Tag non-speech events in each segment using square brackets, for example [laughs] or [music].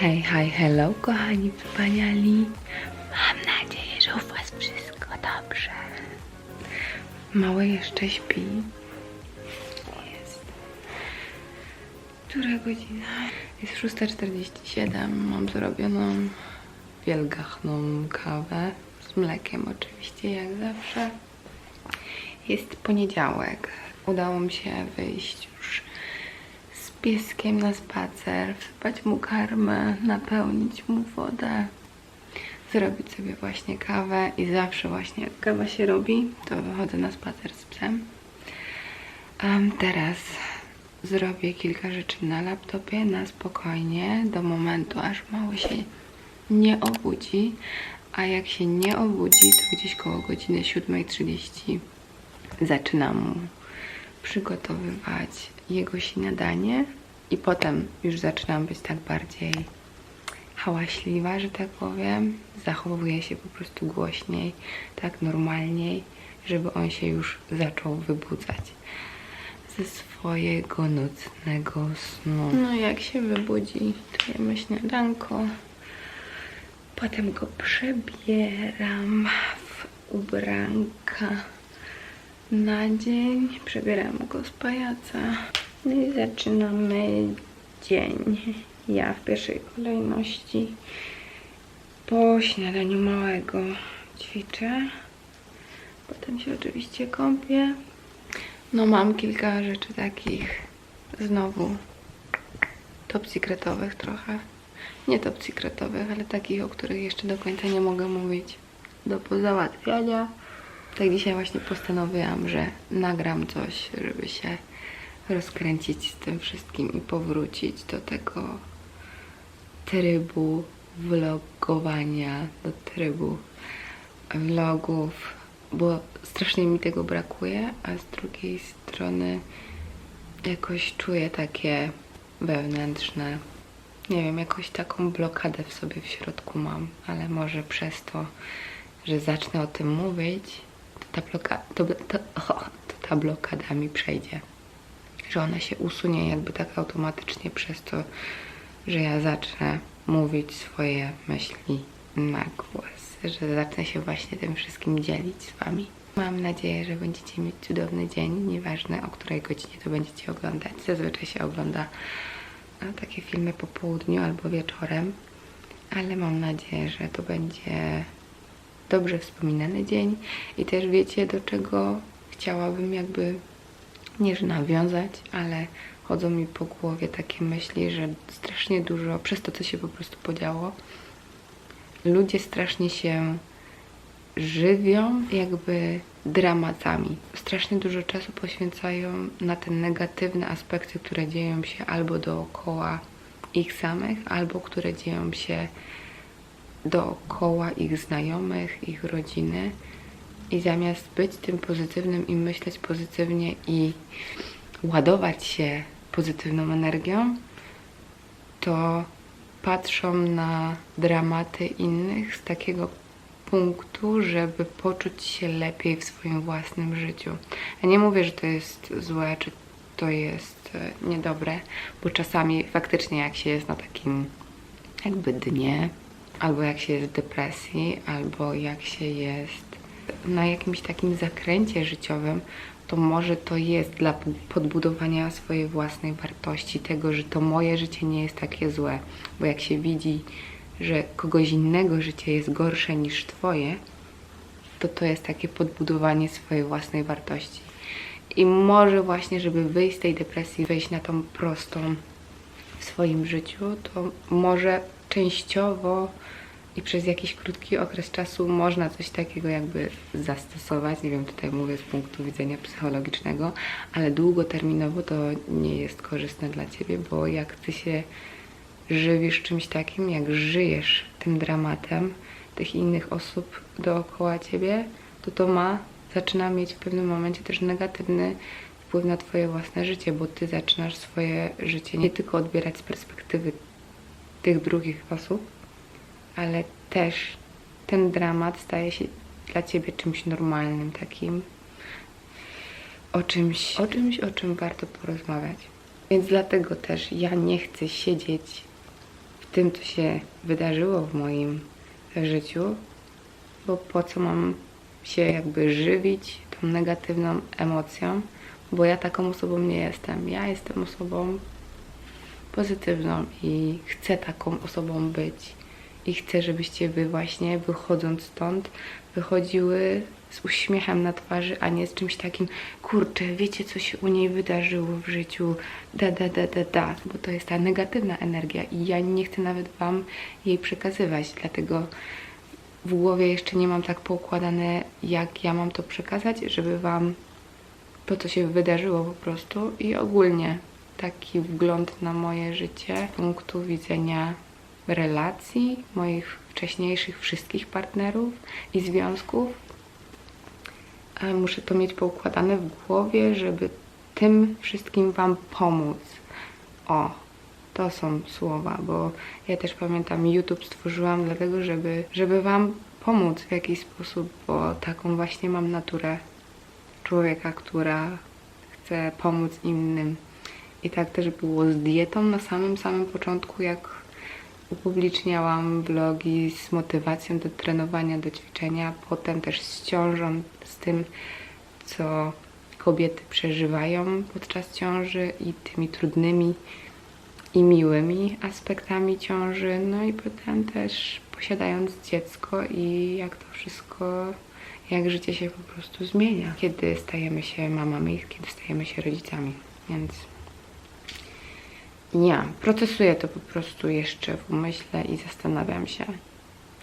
Hej, hej, hello, kochani wspaniali. Mam nadzieję, że u Was wszystko dobrze. Mały jeszcze śpi. Jest. Która godzina? Jest 6.47. Mam zrobioną wielgachną kawę z mlekiem oczywiście, jak zawsze. Jest poniedziałek. Udało mi się wyjść już pieskiem na spacer, wsypać mu karmę, napełnić mu wodę, zrobić sobie właśnie kawę i zawsze właśnie jak kawa się robi, to wychodzę na spacer z psem. Em, teraz zrobię kilka rzeczy na laptopie na spokojnie do momentu, aż mały się nie obudzi, a jak się nie obudzi, to gdzieś koło godziny 7.30 zaczynam mu przygotowywać jego śniadanie i potem już zaczynam być tak bardziej hałaśliwa, że tak powiem. Zachowuję się po prostu głośniej, tak normalniej, żeby on się już zaczął wybudzać ze swojego nocnego snu. No jak się wybudzi, to jemy śniadanko. Potem go przebieram w ubranka na dzień. Przebieram go z pajaca. No i zaczynamy dzień. Ja w pierwszej kolejności po śniadaniu małego ćwiczę. Potem się oczywiście kąpię. No mam kilka rzeczy takich znowu top secretowych trochę. Nie top secretowych, ale takich, o których jeszcze do końca nie mogę mówić. Do pozałatwiania. Tak dzisiaj właśnie postanowiłam, że nagram coś, żeby się rozkręcić z tym wszystkim i powrócić do tego trybu vlogowania, do trybu vlogów, bo strasznie mi tego brakuje, a z drugiej strony jakoś czuję takie wewnętrzne, nie wiem, jakoś taką blokadę w sobie w środku mam, ale może przez to, że zacznę o tym mówić, to ta blokada, to, to, [laughs] to ta blokada mi przejdzie. Że ona się usunie jakby tak automatycznie przez to, że ja zacznę mówić swoje myśli na głos, że zacznę się właśnie tym wszystkim dzielić z Wami. Mam nadzieję, że będziecie mieć cudowny dzień, nieważne o której godzinie to będziecie oglądać. Zazwyczaj się ogląda e, takie filmy po południu albo wieczorem, ale mam nadzieję, że to będzie dobrze wspominany dzień i też wiecie, do czego chciałabym jakby nie że nawiązać, ale chodzą mi po głowie takie myśli, że strasznie dużo, przez to, co się po prostu podziało, ludzie strasznie się żywią jakby dramatami. Strasznie dużo czasu poświęcają na te negatywne aspekty, które dzieją się albo dookoła ich samych, albo które dzieją się dookoła ich znajomych, ich rodziny. I zamiast być tym pozytywnym i myśleć pozytywnie i ładować się pozytywną energią, to patrzą na dramaty innych z takiego punktu, żeby poczuć się lepiej w swoim własnym życiu. Ja nie mówię, że to jest złe, czy to jest e, niedobre, bo czasami faktycznie jak się jest na takim jakby dnie, albo jak się jest w depresji, albo jak się jest na jakimś takim zakręcie życiowym, to może to jest dla podbudowania swojej własnej wartości, tego, że to moje życie nie jest takie złe, bo jak się widzi, że kogoś innego życie jest gorsze niż twoje, to to jest takie podbudowanie swojej własnej wartości. I może właśnie, żeby wyjść z tej depresji, wejść na tą prostą w swoim życiu, to może częściowo i przez jakiś krótki okres czasu można coś takiego jakby zastosować. Nie wiem, tutaj mówię z punktu widzenia psychologicznego, ale długoterminowo to nie jest korzystne dla ciebie, bo jak ty się żywisz czymś takim, jak żyjesz tym dramatem tych innych osób dookoła ciebie, to to ma, zaczyna mieć w pewnym momencie też negatywny wpływ na twoje własne życie, bo ty zaczynasz swoje życie nie tylko odbierać z perspektywy tych drugich osób, ale też ten dramat staje się dla ciebie czymś normalnym, takim o czymś, o czymś, o czym warto porozmawiać. Więc dlatego też ja nie chcę siedzieć w tym, co się wydarzyło w moim życiu, bo po co mam się jakby żywić tą negatywną emocją, bo ja taką osobą nie jestem. Ja jestem osobą pozytywną i chcę taką osobą być. I chcę, żebyście wy właśnie wychodząc stąd wychodziły z uśmiechem na twarzy, a nie z czymś takim, kurczę, wiecie co się u niej wydarzyło w życiu, da, da, da, da, da, bo to jest ta negatywna energia i ja nie chcę nawet wam jej przekazywać, dlatego w głowie jeszcze nie mam tak poukładane, jak ja mam to przekazać, żeby wam to, co się wydarzyło po prostu i ogólnie taki wgląd na moje życie z punktu widzenia relacji, moich wcześniejszych wszystkich partnerów i związków. Muszę to mieć poukładane w głowie, żeby tym wszystkim Wam pomóc. O, to są słowa, bo ja też pamiętam, YouTube stworzyłam dlatego, żeby, żeby Wam pomóc w jakiś sposób, bo taką właśnie mam naturę człowieka, która chce pomóc innym. I tak też było z dietą na samym, samym początku, jak upubliczniałam vlogi z motywacją do trenowania, do ćwiczenia, potem też z ciążą, z tym, co kobiety przeżywają podczas ciąży i tymi trudnymi i miłymi aspektami ciąży, no i potem też posiadając dziecko i jak to wszystko, jak życie się po prostu zmienia, kiedy stajemy się mamami, kiedy stajemy się rodzicami, więc ja procesuję to po prostu jeszcze w umyśle i zastanawiam się,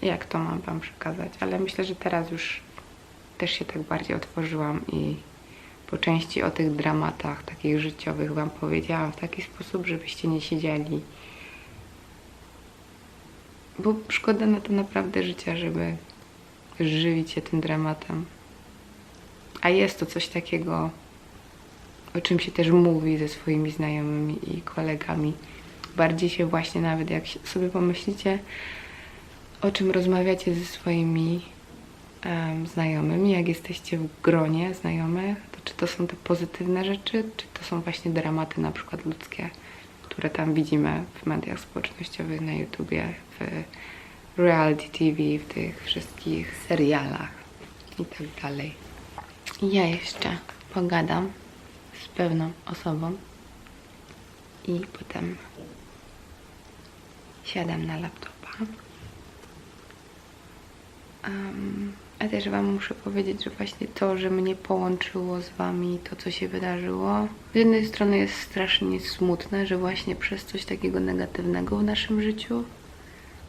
jak to mam Wam przekazać, ale myślę, że teraz już też się tak bardziej otworzyłam i po części o tych dramatach takich życiowych Wam powiedziałam w taki sposób, żebyście nie siedzieli. Bo szkoda na to naprawdę życia, żeby żywić się tym dramatem. A jest to coś takiego, o czym się też mówi ze swoimi znajomymi i kolegami. Bardziej się właśnie nawet jak sobie pomyślicie, o czym rozmawiacie ze swoimi em, znajomymi, jak jesteście w gronie znajomych, to czy to są te pozytywne rzeczy, czy to są właśnie dramaty na przykład ludzkie, które tam widzimy w mediach społecznościowych, na YouTubie, w reality TV, w tych wszystkich serialach i tak dalej. Ja jeszcze pogadam z pewną osobą i potem siadam na laptopa. Em, a też Wam muszę powiedzieć, że właśnie to, że mnie połączyło z Wami, to co się wydarzyło, z jednej strony jest strasznie smutne, że właśnie przez coś takiego negatywnego w naszym życiu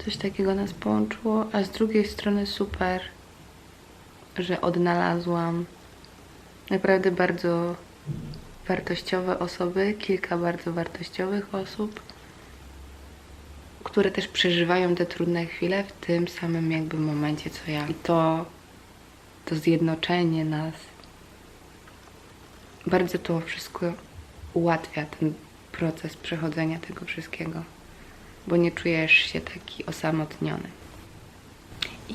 coś takiego nas połączyło, a z drugiej strony super, że odnalazłam naprawdę bardzo wartościowe osoby, kilka bardzo wartościowych osób, które też przeżywają te trudne chwile w tym samym jakby momencie co ja. I to, to zjednoczenie nas bardzo to wszystko ułatwia ten proces przechodzenia tego wszystkiego, bo nie czujesz się taki osamotniony.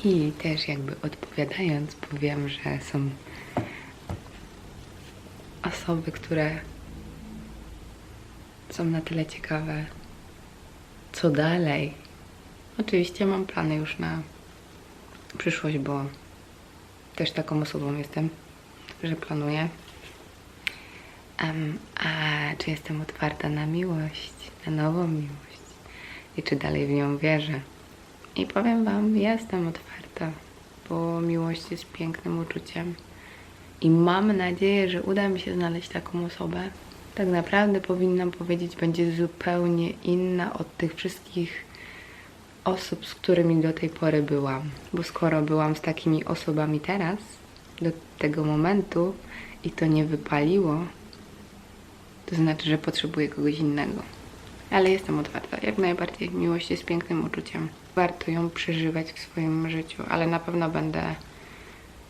I też jakby odpowiadając, powiem, że są osoby, które są na tyle ciekawe, co dalej. Oczywiście mam plany już na przyszłość, bo też taką osobą jestem, że planuję. Em, a czy jestem otwarta na miłość, na nową miłość i czy dalej w nią wierzę? I powiem Wam, jestem otwarta, bo miłość jest pięknym uczuciem. I mam nadzieję, że uda mi się znaleźć taką osobę. Tak naprawdę powinnam powiedzieć, będzie zupełnie inna od tych wszystkich osób, z którymi do tej pory byłam. Bo skoro byłam z takimi osobami teraz, do tego momentu i to nie wypaliło, to znaczy, że potrzebuję kogoś innego. Ale jestem otwarta. Jak najbardziej miłość jest pięknym uczuciem. Warto ją przeżywać w swoim życiu, ale na pewno będę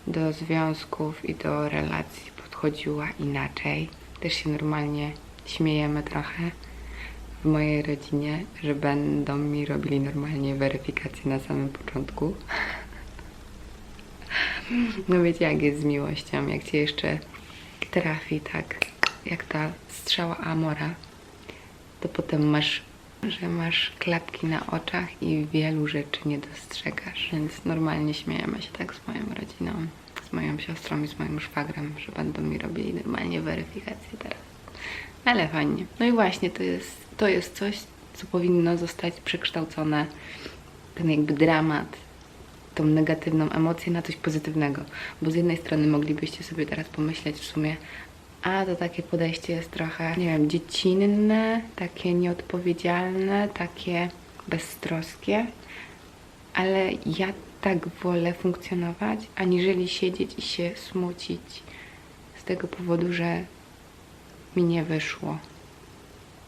do związków i do relacji podchodziła inaczej. Też się normalnie śmiejemy trochę w mojej rodzinie, że będą mi robili normalnie weryfikację na samym początku. [laughs] No wiecie, jak jest z miłością, jak cię jeszcze trafi tak, jak ta strzała Amora, to potem masz że masz klapki na oczach i wielu rzeczy nie dostrzegasz, więc normalnie śmiejemy się tak z moją rodziną, z moją siostrą i z moim szwagrem, że będą mi robili normalnie weryfikację teraz. Ale fajnie. No i właśnie, to jest, to jest coś, co powinno zostać przekształcone, ten jakby dramat, tą negatywną emocję na coś pozytywnego. Bo z jednej strony moglibyście sobie teraz pomyśleć w sumie, a to takie podejście jest trochę, nie wiem, dziecinne, takie nieodpowiedzialne, takie beztroskie, ale ja tak wolę funkcjonować, aniżeli siedzieć i się smucić z tego powodu, że mi nie wyszło.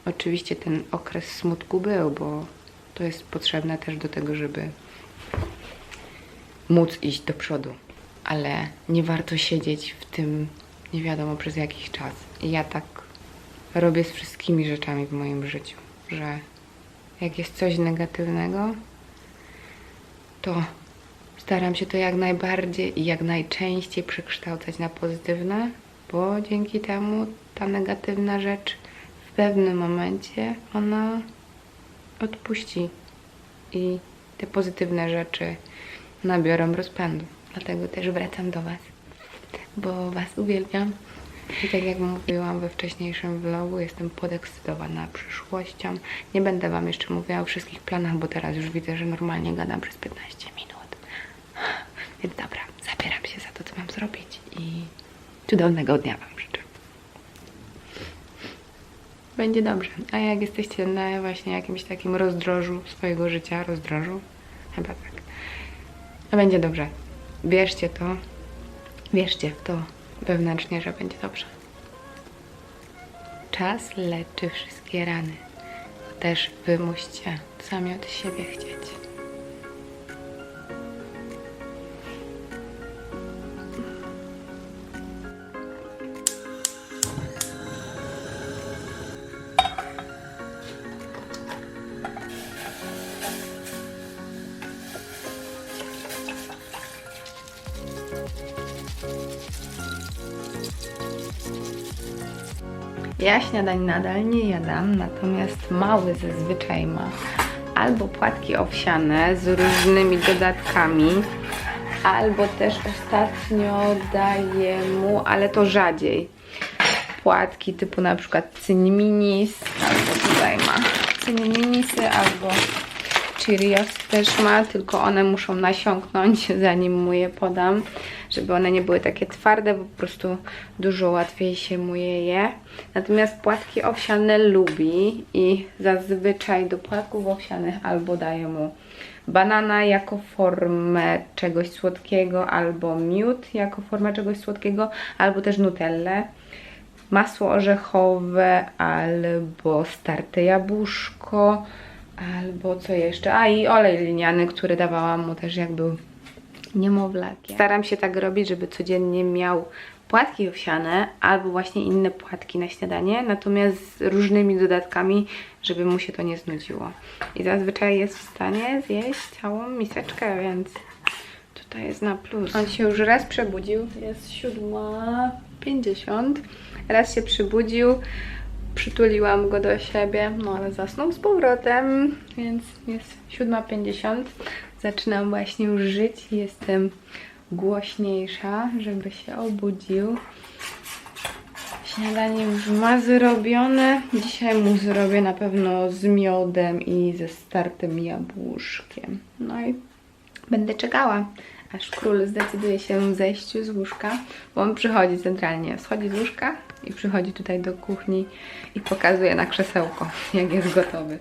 Oczywiście ten okres smutku był, bo to jest potrzebne też do tego, żeby móc iść do przodu, ale nie warto siedzieć w tym nie wiadomo przez jakiś czas. I ja tak robię z wszystkimi rzeczami w moim życiu, że jak jest coś negatywnego, to staram się to jak najbardziej i jak najczęściej przekształcać na pozytywne, bo dzięki temu ta negatywna rzecz w pewnym momencie ona odpuści i te pozytywne rzeczy nabiorą rozpędu. Dlatego też wracam do Was, bo Was uwielbiam. I tak jak mówiłam we wcześniejszym vlogu, jestem podekscytowana przyszłością. Nie będę Wam jeszcze mówiła o wszystkich planach, bo teraz już widzę, że normalnie gadam przez 15 minut. [laughs] Więc dobra, zabieram się za to, co mam zrobić i cudownego dnia Wam życzę. Będzie dobrze. A jak jesteście na właśnie jakimś takim rozdrożu swojego życia, rozdrożu, chyba tak, a będzie dobrze. Wierzcie to, wierzcie w to wewnętrznie, że będzie dobrze. Czas leczy wszystkie rany. Też wy musicie sami od siebie chcieć. Ja śniadań nadal nie jadam, natomiast mały zazwyczaj ma. Albo płatki owsiane z różnymi dodatkami, albo też ostatnio daję mu, ale to rzadziej, płatki typu na przykład cyniminis, albo tutaj ma cyniminisy, albo Cheerios też ma, tylko one muszą nasiąknąć [laughs] zanim mu je podam, żeby one nie były takie twarde, bo po prostu dużo łatwiej się mu je je. Natomiast płatki owsiane lubi i zazwyczaj do płatków owsianych albo daję mu banana jako formę czegoś słodkiego, albo miód jako formę czegoś słodkiego, albo też nutellę masło orzechowe, albo starte jabłuszko, albo co jeszcze? A i olej liniany, który dawałam mu też jak był niemowlakiem. Staram się tak robić, żeby codziennie miał płatki owsiane albo właśnie inne płatki na śniadanie, natomiast z różnymi dodatkami, żeby mu się to nie znudziło. I zazwyczaj jest w stanie zjeść całą miseczkę, więc tutaj jest na plus. On się już raz przebudził, jest 7.50, raz się przybudził, przytuliłam go do siebie, no ale zasnął z powrotem, więc jest 7.50. Zaczynam właśnie już żyć, jestem głośniejsza, żeby się obudził. Śniadanie już ma zrobione. Dzisiaj mu zrobię na pewno z miodem i ze startym jabłuszkiem. No i będę czekała, aż król zdecyduje się zejść z łóżka, bo on przychodzi centralnie, schodzi z łóżka i przychodzi tutaj do kuchni i pokazuje na krzesełko, [laughs] jak jest gotowy.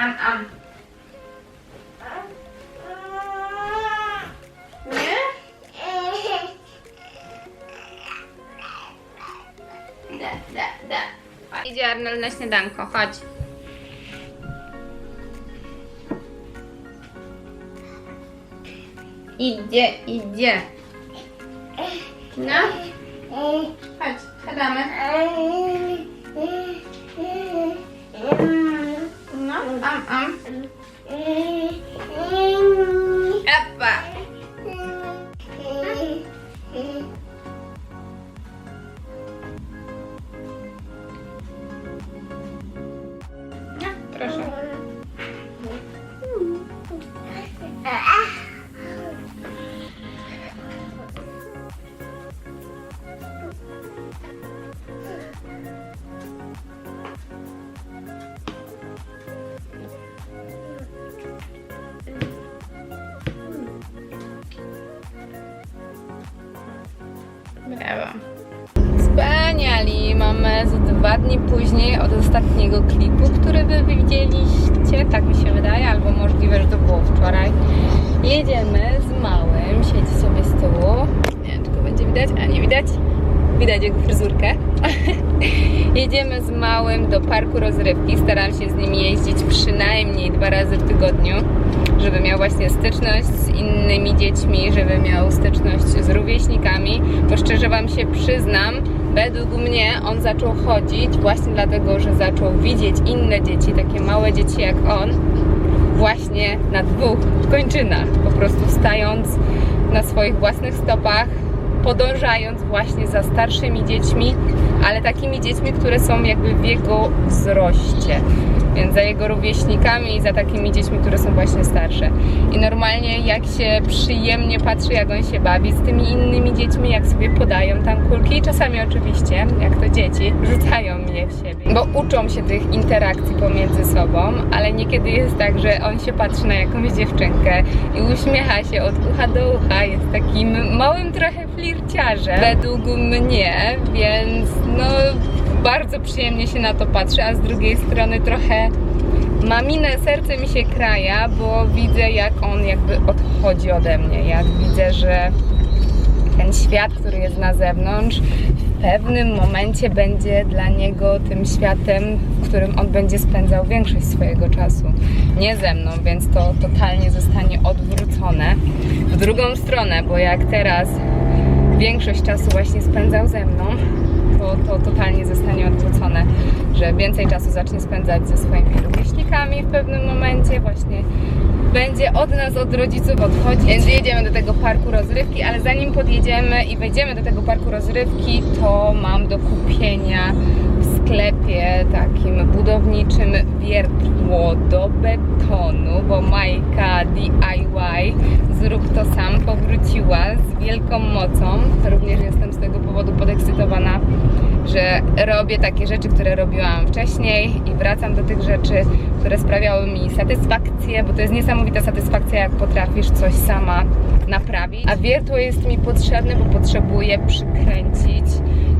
Am, am. Nie? Da, da. Idzie Arnold na śniadanko, chodź. Idzie, idzie. Widzieliście, tak mi się wydaje, albo możliwe, że to było wczoraj. Jedziemy z małym, siedzi sobie z tyłu. Nie wiem, czy będzie widać, a nie widać. Widać jego fryzurkę. [laughs] Jedziemy z małym do parku rozrywki. Staram się z nim jeździć przynajmniej dwa razy w tygodniu, żeby miał właśnie styczność z innymi dziećmi, żeby miał styczność z rówieśnikami. Bo szczerze Wam się przyznam, według mnie on zaczął chodzić właśnie dlatego, że zaczął widzieć inne dzieci, takie małe dzieci jak on, właśnie na dwóch kończynach. Po prostu stając na swoich własnych stopach, podążając właśnie za starszymi dziećmi, ale takimi dziećmi, które są jakby w jego wzroście. Więc za jego rówieśnikami i za takimi dziećmi, które są właśnie starsze. I normalnie jak się przyjemnie patrzy, jak on się bawi z tymi innymi dziećmi, jak sobie podają tam kulki i czasami oczywiście, jak to dzieci, [laughs] rzucają je w siebie. Bo uczą się tych interakcji pomiędzy sobą, ale niekiedy jest tak, że on się patrzy na jakąś dziewczynkę i uśmiecha się od ucha do ucha, jest takim małym trochę flirciarzem według mnie, więc no bardzo przyjemnie się na to patrzy, a z drugiej strony trochę maminę serce mi się kraja, bo widzę jak on jakby odchodzi ode mnie, jak widzę, że ten świat, który jest na zewnątrz, w pewnym momencie będzie dla niego tym światem, w którym on będzie spędzał większość swojego czasu. Nie ze mną, więc to totalnie zostanie odwrócone w drugą stronę, bo jak teraz większość czasu właśnie spędzał ze mną, to, to totalnie zostanie odwrócone, że więcej czasu zacznie spędzać ze swoimi rówieśnikami w pewnym momencie, właśnie będzie od nas, od rodziców odchodzić. Więc jedziemy do tego parku rozrywki, ale zanim podjedziemy i wejdziemy do tego parku rozrywki, to mam do kupienia sklepie takim budowniczym wiertło do betonu, bo Majka DIY zrób to sam powróciła z wielką mocą. Również jestem z tego powodu podekscytowana, że robię takie rzeczy, które robiłam wcześniej i wracam do tych rzeczy, które sprawiały mi satysfakcję, bo to jest niesamowita satysfakcja, jak potrafisz coś sama naprawić. A wiertło jest mi potrzebne, bo potrzebuję przykręcić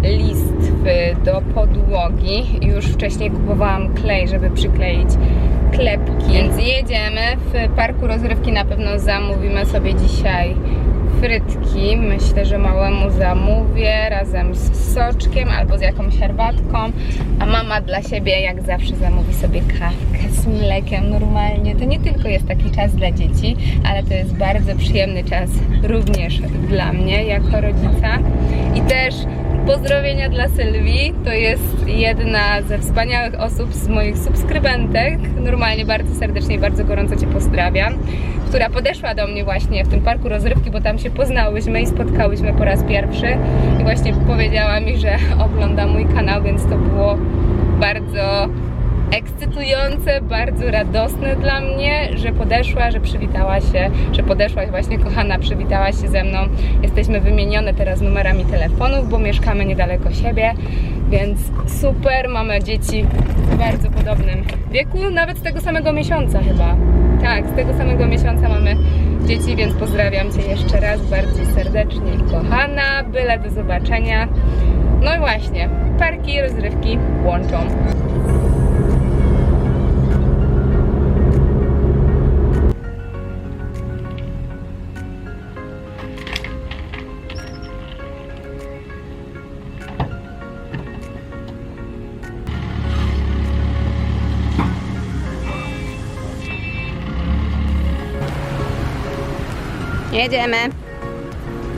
listwy do podłogi. Już wcześniej kupowałam klej, żeby przykleić klepki. Więc jedziemy. W parku rozrywki na pewno zamówimy sobie dzisiaj frytki. Myślę, że małemu zamówię razem z soczkiem albo z jakąś herbatką. A mama dla siebie, jak zawsze, zamówi sobie kawkę z mlekiem normalnie. To nie tylko jest taki czas dla dzieci, ale to jest bardzo przyjemny czas również dla mnie jako rodzica. I też Pozdrowienia dla Sylwii. To jest jedna ze wspaniałych osób z moich subskrybentek. Normalnie bardzo serdecznie i bardzo gorąco Cię pozdrawiam. Która podeszła do mnie właśnie w tym parku rozrywki, bo tam się poznałyśmy i spotkałyśmy po raz pierwszy. I właśnie powiedziała mi, że ogląda mój kanał, więc to było bardzo ekscytujące, bardzo radosne dla mnie, że podeszła, że przywitała się, że podeszła właśnie kochana, przywitała się ze mną. Jesteśmy wymienione teraz numerami telefonów, bo mieszkamy niedaleko siebie, więc super, mamy dzieci w bardzo podobnym wieku, nawet z tego samego miesiąca chyba. Tak, z tego samego miesiąca mamy dzieci, więc pozdrawiam Cię jeszcze raz bardzo serdecznie, kochana, byle do zobaczenia. No i właśnie, parki i rozrywki łączą. Jedziemy.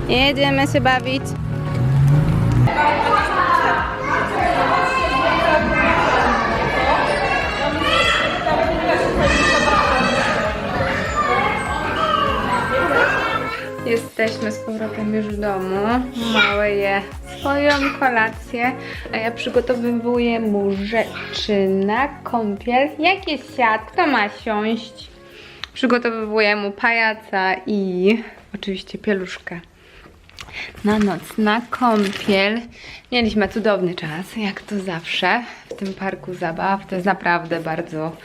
Jedziemy się bawić. Jesteśmy z powrotem już w domu. Małe je swoją kolację, a ja przygotowywuję mu rzeczy na kąpiel. Jak jest siad? Kto ma siąść? Przygotowywuję mu pajaca i oczywiście pieluszkę na noc, na kąpiel. Mieliśmy cudowny czas, jak to zawsze, w tym parku zabaw. To jest naprawdę bardzo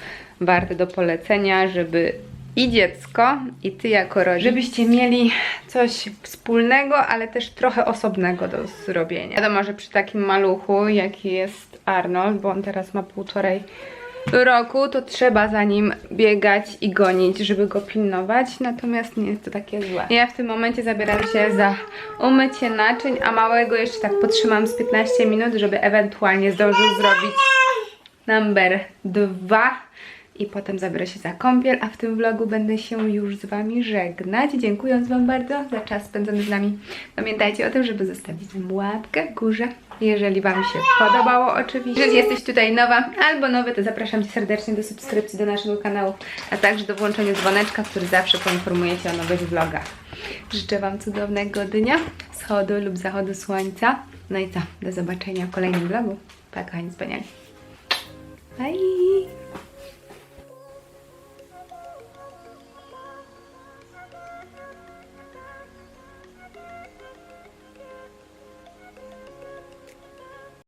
warte do polecenia, żeby i dziecko, i ty jako rodzic, żebyście mieli coś wspólnego, ale też trochę osobnego do zrobienia. Wiadomo, że przy takim maluchu, jaki jest Arnold, bo on teraz ma półtorej roku, to trzeba za nim biegać i gonić, żeby go pilnować, natomiast nie jest to takie złe. Ja w tym momencie zabieram się za umycie naczyń, a małego jeszcze tak potrzymam z 15 minut, żeby ewentualnie zdążył zrobić number 2 i potem zabiorę się za kąpiel, a w tym vlogu będę się już z Wami żegnać, dziękując Wam bardzo za czas spędzony z nami. Pamiętajcie o tym, żeby zostawić łapkę w górze, jeżeli Wam się podobało oczywiście. Jeżeli jesteś tutaj nowa albo nowy, to zapraszam Cię serdecznie do subskrypcji do naszego kanału, a także do włączenia dzwoneczka, który zawsze poinformuje Cię o nowych vlogach. Życzę Wam cudownego dnia, wschodu lub zachodu słońca. No i co, do zobaczenia w kolejnym vlogu. Pa, kochani wspaniali. Bye!